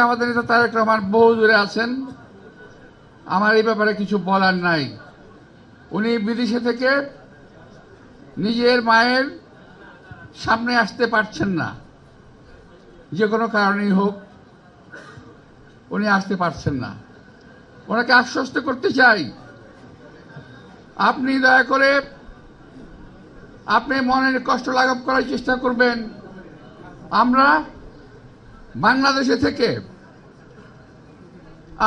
আমাদের নেতা তারেক রহমান বহু দূরে আছেন। আমার এই ব্যাপারে কিছু বলার নাই। উনি বিদেশে থেকে নিজের মায়ের সামনে আসতে পারছেন না। যে কোনো কারণেই হোক উনি আসতে পারছেন না। ওনাকে আশ্বস্ত করতে চাই। আপনি দয়া করে আপনি মনের কষ্ট লাঘব করার চেষ্টা করবেন। আমরা বাংলাদেশে থেকে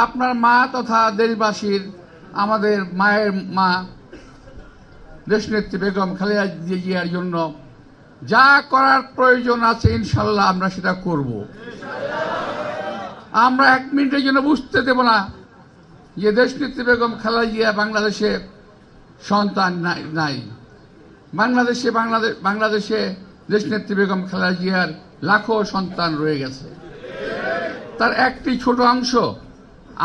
আপনার মা তথা দেশবাসীর, আমাদের মায়ের মা, দেশনেত্রী বেগম খালেদা জিয়ার জন্য যা করার প্রয়োজন আছে ইনশাল্লাহ আমরা সেটা করব। আমরা এক মিনিটের জন্য বুঝতে দেব না যে দেশনেত্রী বেগম খালেদা জিয়া বাংলাদেশে সন্তান নাই নাই। বাংলাদেশে বাংলাদেশ বাংলাদেশে দেশনেত্রী বেগম খালেদা জিয়ার লাখো সন্তান রয়ে গেছে। তার একটি ছোট অংশ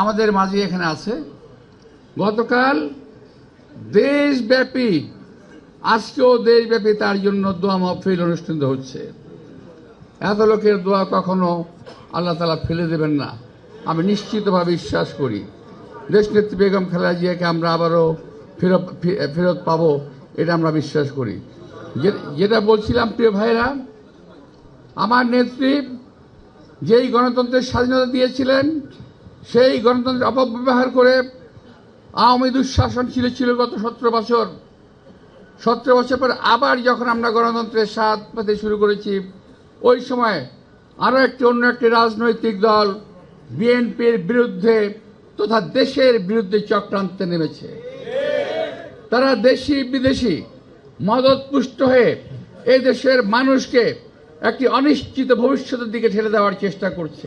আমাদের মাঝে এখানে আছে। গতকাল দেশব্যাপী, আজকেও দেশব্যাপী তার জন্য দোয়া মহফিল অনুষ্ঠিত হচ্ছে। এত লোকের দোয়া কখনো আল্লাহ তালা ফেলে দেবেন না। আমি নিশ্চিতভাবে বিশ্বাস করি। দেশনেত্রী বেগম খালেদা জিয়াকে আমরা আবারও ফেরত ফেরত পাবো, এটা আমরা বিশ্বাস করি। যেটা বলছিলাম, প্রিয় ভাইরা আমার নেত্রী যেই গণতন্ত্রের স্বাধীনতা দিয়েছিলেন, সেই গণতন্ত্রের অপব্যবহার করে আওয়ামী দুঃশাসন ছিল ছিল গত সতেরো বছর। সতেরো বছর পর আবার যখন আমরা গণতন্ত্রের স্বাদ পেতে শুরু করেছি, ওই সময় আরও একটি, অন্য একটি রাজনৈতিক দল বিএনপির বিরুদ্ধে তথা দেশের বিরুদ্ধে চক্রান্তে নেমেছে। তারা দেশি বিদেশি মদত পুষ্ট হয়ে এই দেশের মানুষকে একটি অনিশ্চিত ভবিষ্যতের দিকে ঠেলে দেওয়ার চেষ্টা করছে।